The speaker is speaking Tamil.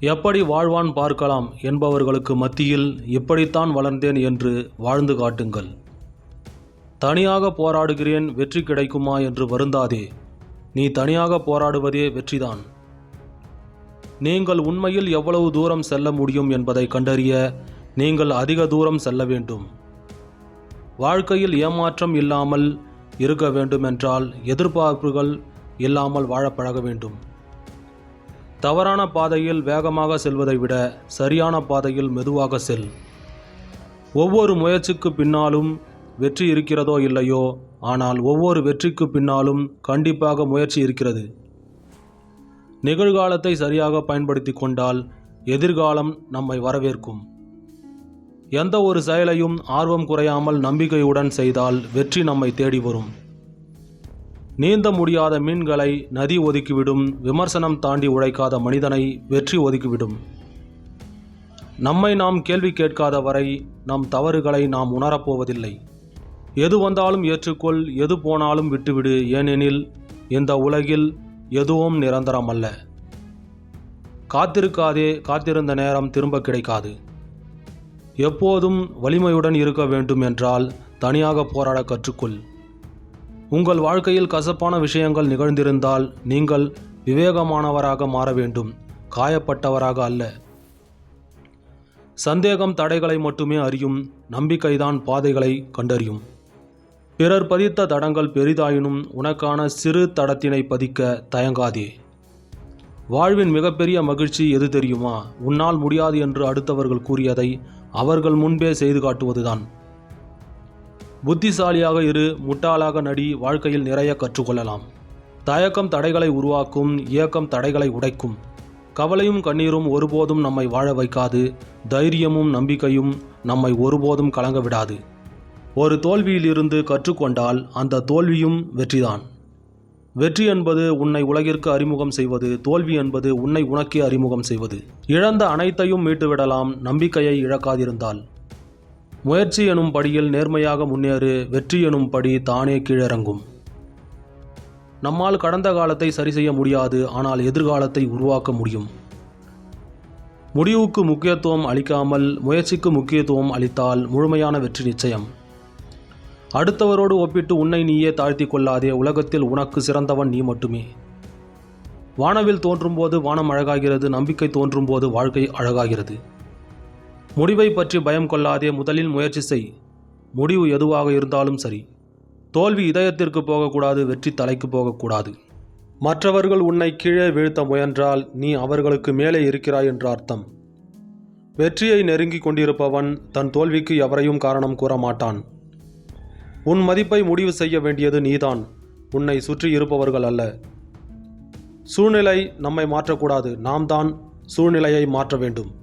எப்படி வாழ்வான் பார்க்கலாம் என்பவர்களுக்கு மத்தியில் இப்படித்தான் வளர்ந்தேன் என்று வாழ்ந்து காட்டுங்கள். தனியாக போராடுகிறேன் வெற்றி கிடைக்குமா என்று வருந்தாதே. நீ தனியாக போராடுவதே வெற்றிதான். நீங்கள் உண்மையில் எவ்வளவு தூரம் செல்ல முடியும் என்பதை கண்டறிய நீங்கள் அதிக தூரம் செல்ல வேண்டும். வாழ்க்கையில் ஏமாற்றம் இல்லாமல் இருக்க வேண்டுமென்றால் எதிர்பார்ப்புகள் இல்லாமல் வாழப்பழக வேண்டும். தவறான பாதையில் வேகமாக செல்வதை விட சரியான பாதையில் மெதுவாக செல். ஒவ்வொரு முயற்சிக்கு பின்னாலும் வெற்றி இருக்கிறதோ இல்லையோ ஆனால் ஒவ்வொரு வெற்றிக்கு பின்னாலும் கண்டிப்பாக முயற்சி இருக்கிறது. நிகழ்காலத்தை சரியாக பயன்படுத்தி கொண்டால் எதிர்காலம் நம்மை வரவேற்கும். எந்த ஒரு செயலையும் ஆர்வம் குறையாமல் நம்பிக்கையுடன் செய்தால் வெற்றி நம்மை தேடி வரும். நீந்த முடியாத மீன்களை நதி ஒதுக்கிவிடும் விமர்சனம் தாண்டி உழைக்காத மனிதனை வெற்றி ஒதுக்கிவிடும். நம்மை நாம் கேள்வி கேட்காத வரை நம் தவறுகளை நாம் உணரப்போவதில்லை எது வந்தாலும் ஏற்றுக்கொள் எது போனாலும் விட்டுவிடு ஏனெனில் இந்த உலகில் எதுவும் நிரந்தரம் அல்ல. காத்திருக்காதே காத்திருந்த நேரம் திரும்ப கிடைக்காது. எப்போதும் வலிமையுடன் இருக்க வேண்டும் என்றால் தனியாக போராட கற்றுக்கொள். உங்கள் வாழ்க்கையில் கசப்பான விஷயங்கள் நிகழ்ந்திருந்தால் நீங்கள் விவேகமானவராக மாற வேண்டும் காயப்பட்டவராக அல்ல. சந்தேகம் தடைகளை மட்டுமே அறியும் நம்பிக்கைதான் பாதைகளை கண்டறியும். பிறர் பதித்த தடங்கள் பெரிதாயினும் உனக்கான சிறு தடத்தினை பதிக்க தயங்காதே. வாழ்வின் மிகப்பெரிய மகிழ்ச்சி எது தெரியுமா? உன்னால் முடியாது என்று அடுத்தவர்கள் கூறியதை அவர்கள் முன்பே செய்து காட்டுவதுதான். புத்திசாலியாக இரு முட்டாளாக நடி வாழ்க்கையில் நிறைய கற்றுக்கொள்ளலாம். தயக்கம் தடைகளை உருவாக்கும் இயக்கம் தடைகளை உடைக்கும். கவலையும் கண்ணீரும் ஒருபோதும் நம்மை வாழ வைக்காது. தைரியமும் நம்பிக்கையும் நம்மை ஒருபோதும் கலங்க விடாது. ஒரு தோல்வியிலிருந்து கற்றுக்கொண்டால் அந்த தோல்வியும் வெற்றிதான். வெற்றி என்பது உன்னை உலகிற்கு அறிமுகம் செய்வது தோல்வி என்பது உன்னை உனக்கே அறிமுகம் செய்வது. இழந்த அனைத்தையும் மீட்டுவிடலாம் நம்பிக்கையை இழக்காதிருந்தால். முயற்சி எனும் படியில் நேர்மையாக முன்னேறு வெற்றி எனும் படி தானே கீழிறங்கும். நம்மால் கடந்த காலத்தை சரி செய்ய முடியாது ஆனால் எதிர்காலத்தை உருவாக்க முடியும். முடிவுக்கு முக்கியத்துவம் அளிக்காமல் முயற்சிக்கு முக்கியத்துவம் அளித்தால் முழுமையான வெற்றி நிச்சயம். அடுத்தவரோடு ஒப்பிட்டு உன்னை நீயே தாழ்த்தி கொள்ளாதே உலகத்தில் உனக்கு சிறந்தவன் நீ மட்டுமே. வானவில் தோன்றும்போது வானம் அழகாகிறது நம்பிக்கை தோன்றும்போது வாழ்க்கை அழகாகிறது. முடிவை பற்றி பயம் கொள்ளாதே முதலில் முயற்சி செய். முடிவு எதுவாக இருந்தாலும் சரி. தோல்வி இதயத்திற்கு போகக்கூடாது வெற்றி தலைக்கு போகக்கூடாது. மற்றவர்கள் உன்னை கீழே வீழ்த்த முயன்றால் நீ அவர்களுக்கு மேலே இருக்கிறாய் என்று அர்த்தம். வெற்றியை நெருங்கிக் கொண்டிருப்பவன் தன் தோல்விக்கு எவரையும் காரணம் கூற மாட்டான். உன் மதிப்பை முடிவு செய்ய வேண்டியது நீதான். உன்னை சுற்றி இருப்பவர்கள் அல்ல. சூழ்நிலை நம்மை மாற்றக்கூடாது. நாம் தான் சூழ்நிலையை மாற்ற வேண்டும்.